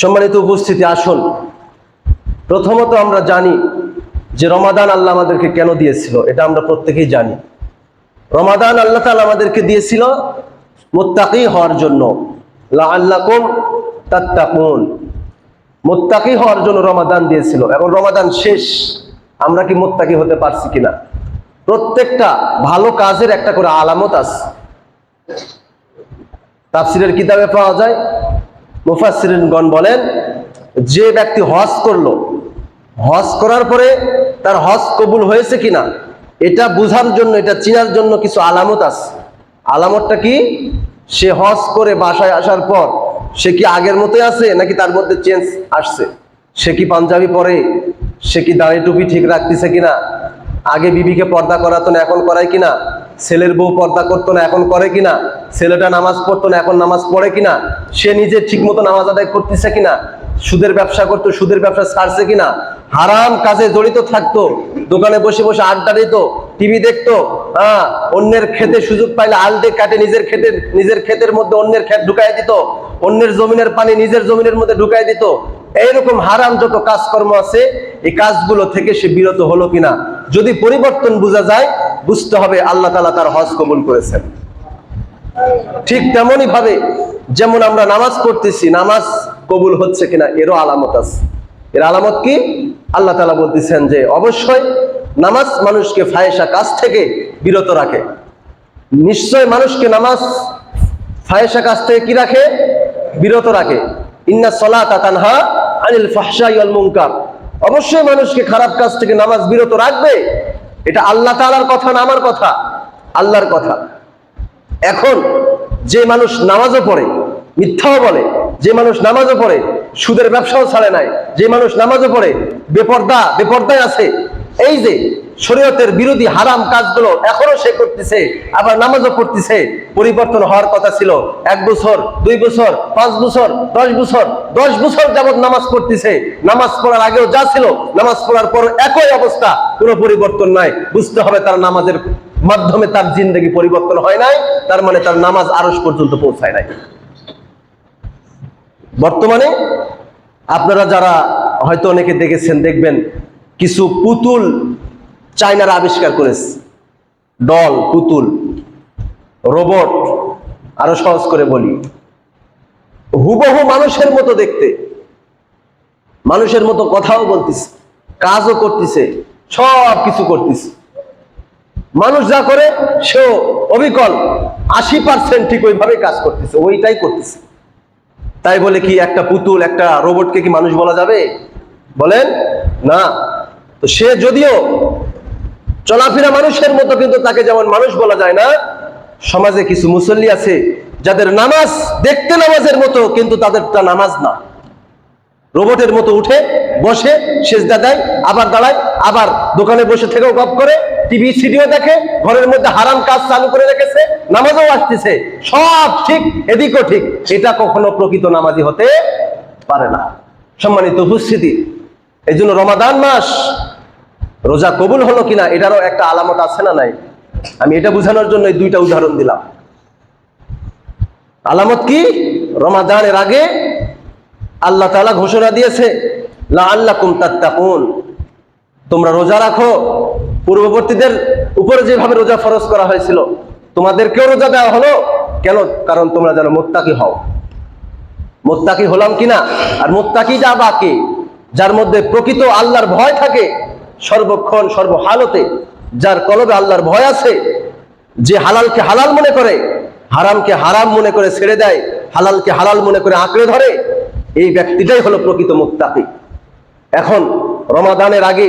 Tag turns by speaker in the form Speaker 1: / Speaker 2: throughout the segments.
Speaker 1: সম্মানিত উপস্থিতি, আসুন। প্রথমত আমরা জানি যে রমাদান আল্লাহ আমাদেরকে কেন দিয়েছিল, এটা আমরা প্রত্যেকেই জানি। রমাদান আল্লাহ তাআলা আমাদেরকে দিয়েছিল মোত্তাকি হওয়ার জন্য। লাআল্লাকুম তাত্তাকুন। মোত্তাকি হওয়ার জন্য রমাদান দিয়েছিল, এখন রমাদান শেষ, আমরা কি মোত্তাকি হতে পারছি কিনা? প্রত্যেকটা ভালো কাজের একটা করে আলামত আছে। তাফসিরের কিতাবে পাওয়া যায় মুফাসসিরিনগণ বলেন, যে ব্যক্তি হজ করল, হজ করার পরে তার হজ কবুল হয়েছে কিনা, এটা বুঝার জন্য, এটা চিনার জন্য কিছু আলামত আছে। আলামতটা কি? সে হজ করে বাসায় আসার পর, সে কি আগের মতোই আছে, নাকি তার মধ্যে চেঞ্জ আসছে? সে কি পাঞ্জাবি পরে? সে কি দাড়ি টুপি ঠিক রাখতেছে কিনা? আগে বিবিকে পর্দা করাতো না, এখন করায় কিনা? ছেলের বউ পর্দা করতো না, এখন করে কিনা? ছেলেটা নামাজ পড়তো না, এখন নামাজ পড়ে কিনা? সে নিজে ঠিক মতো নামাজ আদায় করতেছে কিনা? সুদের ব্যবসা করতো, সুদের ব্যবসা ছাড়ছে কিনা? হারাম কাজে জড়িত থাকতো, দোকানে বসে বসে আড্ডা দিত, টিভি দেখতো হ্যাঁ অন্যের খেতে সুযোগ পাইলে আলদে কাটে নিজের খেতে নিজের ক্ষেতের মধ্যে অন্যের ক্ষেত ঢুকাই দিত, অন্যের জমিনের পানি নিজের জমিনের মধ্যে ঢুকাই দিত। এইরকম হারাম যত কাজকর্ম আছে, এই কাজগুলো থেকে সে বিরত হলো কিনা? যদি পরিবর্তন বোঝা যায়, বুঝতে হবে আল্লাহ তালা তার হজ কবুল করেছেন। ঠিক তেমনই ভাবে যেমন আমরা নামাজ পড়তেছি, নামাজ কবুল হচ্ছে কিনা এরও আলামত আছে। এর আলামত কি? আল্লাহ তালা বলতেছেন যে, অবশ্যই নামাজ মানুষকে ফায়েসা কাজ থেকে বিরত রাখে। নিশ্চয় মানুষকে নামাজ ফায়েসা কাজ থেকে কি রাখে? বিরত রাখে। ইন্না সলাতা তানহা আনিল ফাহশাই ওয়াল মুনকার। অবশ্যই মানুষকে খারাপ কাজ থেকে নামাজ বিরত রাখবে। এটা আল্লাহ তাআলার কথা না আমার কথা? আল্লাহর কথা। এখন যে মানুষ নামাজও পড়ে, মিথ্যাও বলে, যে মানুষ নামাজও পড়ে, সুদের ব্যবসাও ছাড়ে নাই, যে মানুষ নামাজও পড়ে, বেপর্দা, বেপর্দায় আছে, এই যে শরীয়তের বিরোধী হারাম কাজগুলো এখনও সে করতেছে, আবার নামাজও পড়তেছে, পরিবর্তন হওয়ার কথা ছিল, এক বছর, দুই বছর, পাঁচ বছর, দশ বছর দশ বছর যাবত নামাজ পড়তেছে, নামাজ পড়ার আগেও যা ছিল, নামাজ পড়ার পর একই অবস্থা, কোনো পরিবর্তন নাই, বুঝতে হবে তার নামাজের মাধ্যমে তার জিন্দগি পরিবর্তন হয় নাই, তার মানে তার নামাজ আরস পর্যন্ত পৌঁছায় নাই। বর্তমানে আপনারা যারা হয়তো অনেকে দেখেছেন, দেখবেন, কিছু পুতুল চায়নারা আবিষ্কার করেছে। ডল, পুতুল, রোবট, আরও সহজ করে বলি। হুবহু মানুষের মতো দেখতে, মানুষের মতো কথাও বলতেছে, কাজও করতেছে সব কিছু করতেছে। মানুষ যা করে, সেও অবিকল আশি পার্সেন্ট ঠিক ওইভাবে কাজ করতেছে, ওইটাই করতেছে। তাই বলে কি একটা পুতুল, একটা রোবটকে কি মানুষ বলা যাবে? বলেন, না। তো সে যদিও চলাফেরা মানুষের মতো, কিন্তু তাকে যেমন মানুষ বলা যায় না, সমাজে কিছু মুসল্লি আছে, যাদের নামাজ দেখতে নামাজের মতো, কিন্তু তাদেরটা নামাজ না। রোবটের মতো উঠে, বসে, সেজদা দেয়, আবার দাঁড়ায়, আবার দোকানে বসে থেকেও গপ করে টিভি সিডিও দেখে, ঘরের মধ্যে হারাম কাজ চালু করে রেখেছে, নামাজও আসতেছে, সব ঠিক, এদিকও ঠিক। এটা কখনো প্রকৃত নামাজি হতে পারে না। সম্মানিত উপস্থিতি এই জন্য রমাদান মাস রোজা কবুল হলো কিনা, এটারও একটা আলামত আছে না নাই? আমি এটা বোঝানোর জন্য এই দুইটা উদাহরণ দিলাম। আলামত কি? রমাদানের আগে আল্লাহ তালা ঘোষণা দিয়েছে লা আল্লাহ কুম তাত্তাকুন। তোমরা রোজা রাখো পূর্ববর্তীদের উপরে যেভাবে রোজা ফরজ করা হয়েছিল, তোমাদেরকেও রোজা দেওয়া হলো? কেন? কারণ তোমরা যেন মোত্তাকি হও। মোত্তাকি হলাম কিনা? আর মোত্তাকি যা বাকি যার মধ্যে প্রকৃত আল্লাহর ভয় থাকে, সর্বক্ষণ, সর্বহালতে, যার কলবে আল্লাহর ভয় আছে, যে হালালকে হালাল মনে করে, হারামকে হারাম মনে করে ছেড়ে দেয়, হালালকে হালাল মনে করে আঁকড়ে ধরে, এই ব্যক্তিটাই হলো প্রকৃত মুক্তাকি এখন রমাদানের আগে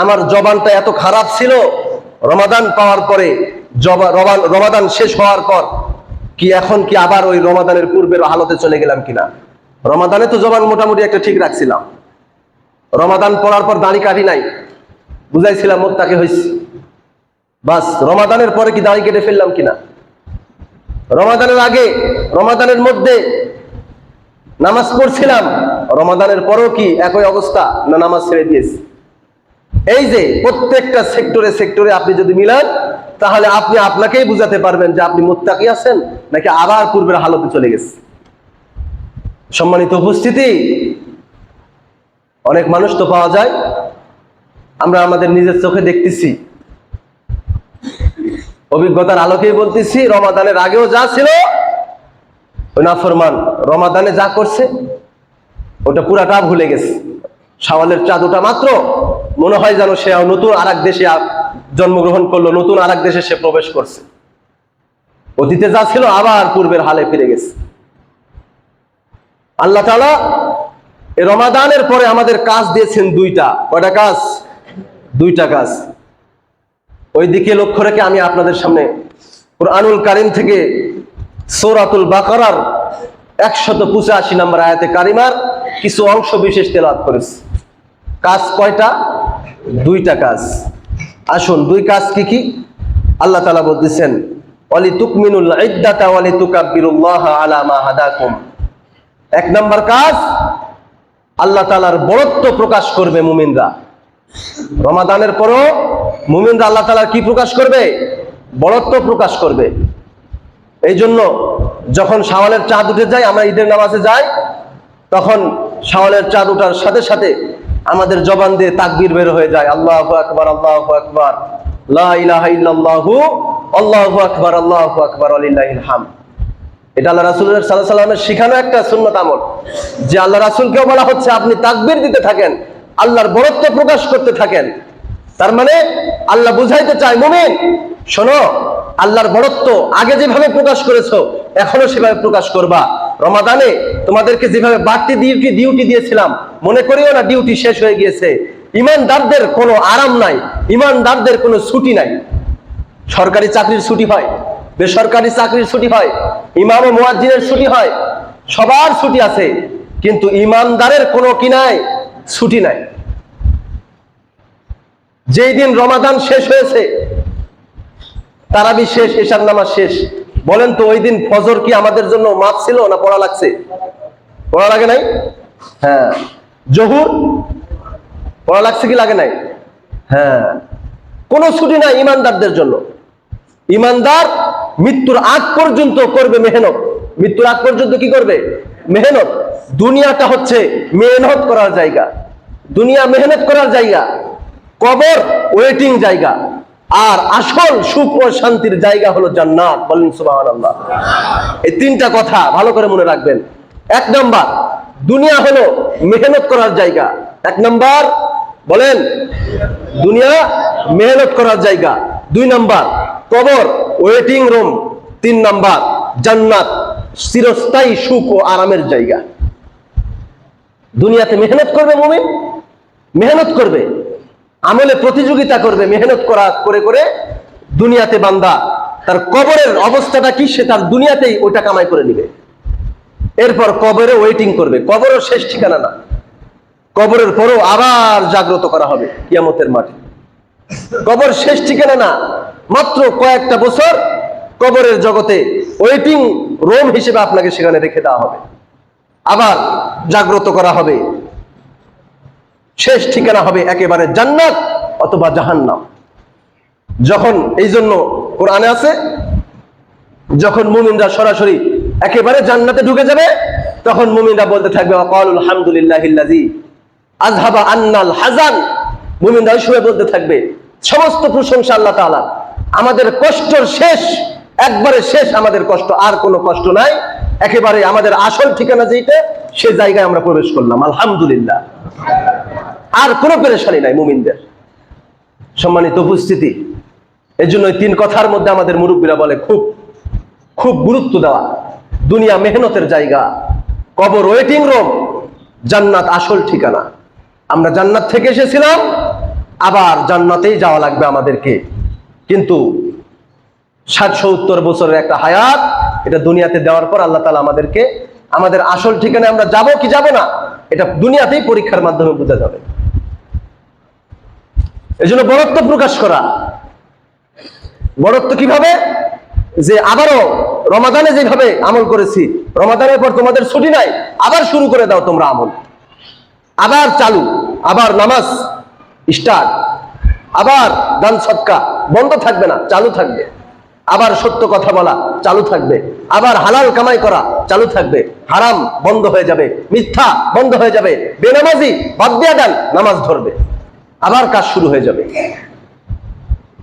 Speaker 1: আমার জবানটা এত খারাপ ছিল, রমাদান পাওয়ার পরে রমাদান শেষ হওয়ার পর কি এখন কি আবার ওই রমাদানের পূর্বের হালতে চলে গেলাম কিনা? রমাদানে তো জবান মোটামুটি একটা ঠিক রাখছিলাম। রমাদান পড়ার পর দাড়ি কাটি নাই। বুঝাইছিলাম, মোত্তাকে হয়েছি বাস, রমাদানের পরে কি দাঁড়ি কেটে ফেললাম কিনা? রমাদানের আগে, রমাদানের মধ্যে নামাজ পড়ছিলাম। রমাদানের পরও কি একই অবস্থা না নামাজ ছেড়ে দিয়েছি? এই যে প্রত্যেকটা সেক্টরে সেক্টরে আপনি যদি মিলান, তাহলে আপনি আপনাকেই বুঝাতে পারবেন যে আপনি মোত্তাকি আছেন নাকি আবার পূর্বের হালতে চলে গেছে। সম্মানিত উপস্থিতি, অনেক মানুষ তো পাওয়া যায়, আমরা আমাদের নিজের চোখে দেখতেছি। অভিজ্ঞতার আলোকেই বলতেছি, রমাদানের আগেও যা ছিল, ওই নাফরমান রমাদানে যা করছে, ওটা পুরাটা ভুলে গেছে। সাওয়ালের চাঁদ ওটা মাত্র মনে হয় যেন সে নতুন আর দেশে জন্মগ্রহণ করল, নতুন আর দেশে সে প্রবেশ করছে। অতীতে যা ছিল আবার পূর্বের হালে ফিরে গেছে। আল্লাহ তালা রমাদানের পরে আমাদের কাজ দিয়েছেন দুইটা। কয়টা কাজ? দুইটা কাজ। ওই দিকে লক্ষ্য রেখে আমি আপনাদের সামনে কোরআনুল কারিম থেকে সৌরাতুল বাকারার একশত পঁচাশি নম্বর আয়াতে কারিমার কিছু অংশ বিশেষ তেলাওয়াত করেছি। কাজ কয়টা? দুইটা কাজ। আসুন, দুই কাজ কি কি? আল্লাহ তালা বলতেছেন অলি ওয়ালি তুকাব্বিরুল্লাহ আলা মা এক নম্বর কাজ, আল্লাহ তালার বড়ত্ব প্রকাশ করবে মুমিনরা। রমাদানের পরও মুমিনরা আল্লাহ তালার কি প্রকাশ করবে? বড়ত্ব প্রকাশ করবে। এই জন্য যখন শাওয়ালের চাঁদ উঠে যায়, আমরা ঈদের নামাজে যাই, তখন শাওয়ালের চাঁদ উঠার সাথে সাথে আমাদের জবান দিয়ে তাকবির বের হয়ে যায়। আল্লাহ আকবার আল্লাহ আকবার। আল্লাহু আল্লাহু আল্লাহ শিখানো একটা যে আল্লাহ হচ্ছে, আপনি তাকবীর দিতে থাকেন, আল্লাহর বড়ত্ব প্রকাশ করতে থাকেন। তার মানে আল্লাহ বুঝাইতে চায়, মুমিন, শোনো, আল্লাহর বরত্ব আগে যেভাবে প্রকাশ করেছ, এখনও সেভাবে প্রকাশ করবা। রমাদানে তোমাদেরকে যেভাবে বাড়তি ডিউটি ডিউটি দিয়েছিলাম, মনে করিও না ডিউটি শেষ হয়ে গিয়েছে। ইমানদারদের কোনো আরাম নাই, ইমানদারদের কোনো ছুটি নাই। সরকারি চাকরির ছুটি হয়, বেসরকারি চাকরির ছুটি হয়, ইমাম ও মুয়াজ্জিনের ছুটি হয়, সবার ছুটি আছে, কিন্তু ইমানদারের কোনো কি নাই, ছুটি নাই। যেই দিন রমাদান শেষ হয়েছে, তারাবি শেষ, এশার নামাজ শেষ বলেন তো, ওই দিন ফজর কি আমাদের জন্য মাপ ছিল না পড়া লাগছে? পড়া লাগে নাই? হ্যাঁ। জহুর? পড়া লাগছে কি লাগে নাই? হ্যাঁ। কোনো ছুটি নাই ইমানদারদের জন্য। ইমানদার মৃত্যুর আগ পর্যন্ত করবে মেহনত। মৃত্যুর আগ পর্যন্ত কি করবে? মেহনত। দুনিয়াটা হচ্ছে মেহনত করার জায়গা। দুনিয়া মেহনত করার জায়গা। কবর ওয়েটিং জায়গা। আর আসল সুখ ও শান্তির জায়গা হলো জান্নাত। বলেন সুবহানাল্লাহ। এই তিনটা কথা ভালো করে মনে রাখবেন। এক নম্বর, দুনিয়া হলো মেহনত করার জায়গা। এক নাম্বার, বলেন, দুনিয়া মেহনত করার জায়গা। দুই নাম্বার, কবর, ওয়েটিং রুম। তিন নাম্বার, জান্নাত, চিরস্থায়ী সুখ ও আরামের জায়গা। দুনিয়াতে মেহনত করবে মুমিন? মেহনত করবে। আমলে প্রতিযোগিতা করবে, মেহনত করা, করে করে দুনিয়াতে বান্দা। তার কবরের অবস্থাটা কি? সে তার দুনিয়াতেই ওইটা কামাই করে নিবে। এরপর কবরে ওয়েটিং করবে। কবরও শেষ ঠিকানা না। কবরের পরও আবার জাগ্রত করা হবে কিয়ামতের মাঠে। কবর শেষ ঠিকানা না। মাত্র কয়েকটা বছর কবরের জগতে ওয়েটিং রোম হিসেবে আপনাকে সেখানে রেখে দেওয়া হবে। আবার জাগ্রত করা হবে। শেষ ঠিকানা হবে একেবারে জান্নাত অথবা জাহান্নাম। যখন এই জন্য কোরআনে আছে, যখন মুমিনরা সরাসরি একেবারে জান্নাতে ঢুকে যাবে, তখন মুমিনরা বলতে থাকবে, অকালুল হামদুলিল্লাহিল্লাজি আজহাবা আন্নাল হাজান মুমিনরা সময় বলতে থাকবে, সমস্ত প্রশংসা আল্লাহ তাআলা, আমাদের কষ্টর শেষ, একবারে শেষ আমাদের কষ্ট, আর কোনো কষ্ট নাই। একেবারে আমাদের আসল ঠিকানা যেটা সে জায়গায় আমরা প্রবেশ করলাম, আলহামদুলিল্লাহ। আর কোনো পেরেশানি নাই মুমিনদের। সম্মানিত উপস্থিতি এই জন্য তিন কথার মধ্যে আমাদের মুরব্বীরা বলে, খুব খুব গুরুত্ব দেওয়া। দুনিয়া মেহনতের জায়গা। কবর ওয়েটিং রুম জান্নাত আসল ঠিকানা। আমরা জান্নাত থেকে এসেছিলাম, আবার জান্নাতেই যাওয়া লাগবে আমাদেরকে। কিন্তু ষাট সত্তর বছরের একটা হায়াত, এটা দুনিয়াতে দেওয়ার পর আল্লাহ তালা আমাদেরকে আমাদের আসল ঠিকানায় আমরা যাব কি যাব না, এটা দুনিয়াতেই পরীক্ষার মাধ্যমে বোঝা যাবে। এই জন্য বরত্ব প্রকাশ করা। বরত্ব কীভাবে? যে আবারও রমাদানে যেভাবে আমল করেছি, রমাদানের পর তোমাদের ছুটি নাই, আবার শুরু করে দাও তোমরা আমল। আবার চালু, আবার নামাজ স্টার্ট আবার দান সৎকা বন্ধ থাকবে না, চালু থাকবে। আবার সত্য কথা বলা চালু থাকবে। আবার হালাল কামাই করা চালু থাকবে। হারাম বন্ধ হয়ে যাবে। মিথ্যা বন্ধ হয়ে যাবে। বেনামাজি বাদ দিয়া দেন, নামাজ ধরবে। আবার কাজ শুরু হয়ে যাবে।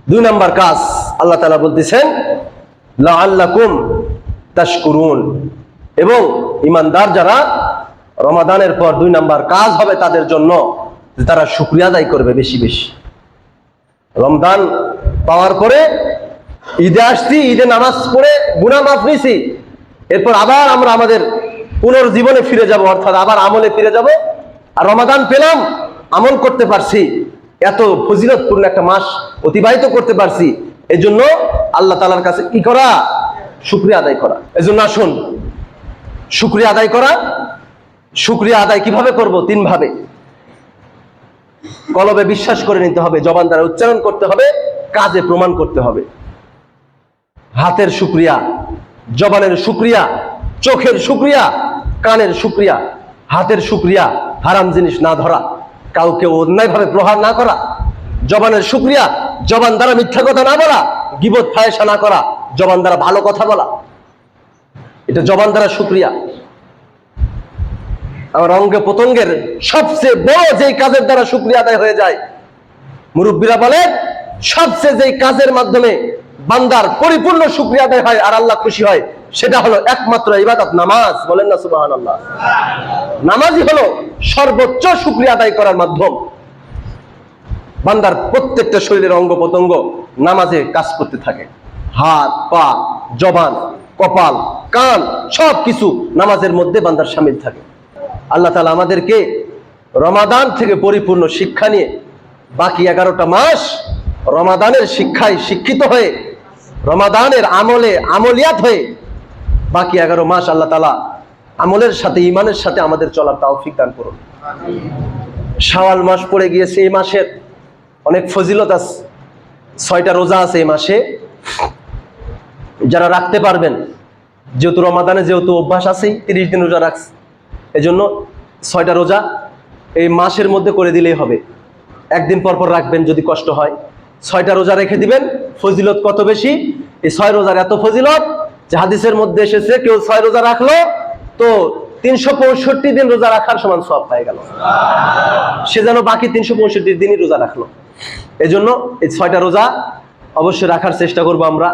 Speaker 1: দুই নাম্বার কাজ, আল্লাহ তালা বলতেছেন, লাআল্লাকুম তাশকুরুন। এবং ইমানদার যারা রমাদানের পর দুই নাম্বার কাজ হবে তাদের জন্য তারা শুক্রিয়া আদায় করবে বেশি বেশি। রমদান পাওয়ার পরে ঈদে আসছি, ঈদে নামাজ পড়ে গুনা মাফ নিছি। এরপর আবার আমরা আমাদের পুনর্জীবনে ফিরে যাব, অর্থাৎ আবার আমলে ফিরে যাব। আর রমাদান পেলাম, আমল করতে পারছি। এত ফজিলতপূর্ণ একটা মাস অতিবাহিত করতে পারছি। এই জন্য আল্লাহ তালার কাছে কি করা? শুক্রিয়া আদায় করা। এজন্য আসুন, শুক্রিয়া আদায় করা। শুক্রিয়া আদায় কীভাবে করব? তিন ভাবে কলবে বিশ্বাস করে নিতে হবে, জবান দ্বারা উচ্চারণ করতে হবে, কাজে প্রমাণ করতে হবে। হাতের শুক্রিয়া, জবানের শুক্রিয়া, চোখের শুক্রিয়া, কানের শুক্রিয়া, হাতের শুক্রিয়া, হারাম জিনিস না ধরা, কাউকে অন্যায়ভাবে প্রহার না করা, জবানের শুক্রিয়া, জবান দ্বারা মিথ্যা কথা না বলা, গিবত ফায়সা না করা, জবান দ্বারা ভালো কথা বলা। এটা জবান দ্বারা শুক্রিয়া। আমার অঙ্গে পতঙ্গের সবচেয়ে বড় যেই কাজের দ্বারা শুক্রিয়া আদায় হয়ে যায়, মুরব্বীরা বলে সবচেয়ে যেই কাজের মাধ্যমে বান্দার পরিপূর্ণ শুক্রিয়া আদায় হয় আর আল্লাহ খুশি হয়, সেটা হলো একমাত্র ইবাদত, নামাজ। বলেন না সুবাহান আল্লাহ নামাজই হলো সর্বোচ্চ শুক্রিয়া আদায় করার মাধ্যম। বান্দার প্রত্যেকটা শরীরের অঙ্গ প্রত্যঙ্গ নামাজে কাজ করতে থাকে। হাত, পা, জবান, কপাল, কান সব কিছু নামাজের মধ্যে বান্দার সামিল থাকে। আল্লাহ তালা আমাদেরকে রমাদান থেকে পরিপূর্ণ শিক্ষা নিয়ে বাকি এগারোটা মাস রমাদানের শিক্ষায় শিক্ষিত হয়ে রমাদানের আমলে আমলিয়াত হয়ে বাকি এগারো মাস আল্লাহ তালা আমলের সাথে ইমানের সাথে আমাদের চলার তাওফিক দান করুন। শাওয়াল মাস পড়ে গিয়েছে এই মাসের অনেক ফজিলত আছে। ছয়টা রোজা আছে এই মাসে। যারা রাখতে পারবেন, যেহেতু রমাদানে যেহেতু অভ্যাস আছেই, তিরিশ দিন রোজা রাখছে। এজন্য ছয়টা রোজা এই মাসের মধ্যে করে দিলেই হবে। একদিন পর পর রাখবেন যদি কষ্ট হয়। ছয়টা রোজা রেখে দিবেন, ফজিলত কত বেশি? এই ছয় রোজার এত ফজিলত যে হাদিসের মধ্যে এসেছে, কেউ ছয় রোজা রাখল, তো তিনশো পঁয়ষট্টি দিন রোজা রাখার সমান সব পাই গেল। সে যেন বাকি তিনশো পঁয়ষট্টি দিনই রোজা রাখল। এজন্য এই ছয়টা রোজা অবশ্যই রাখার চেষ্টা করব আমরা।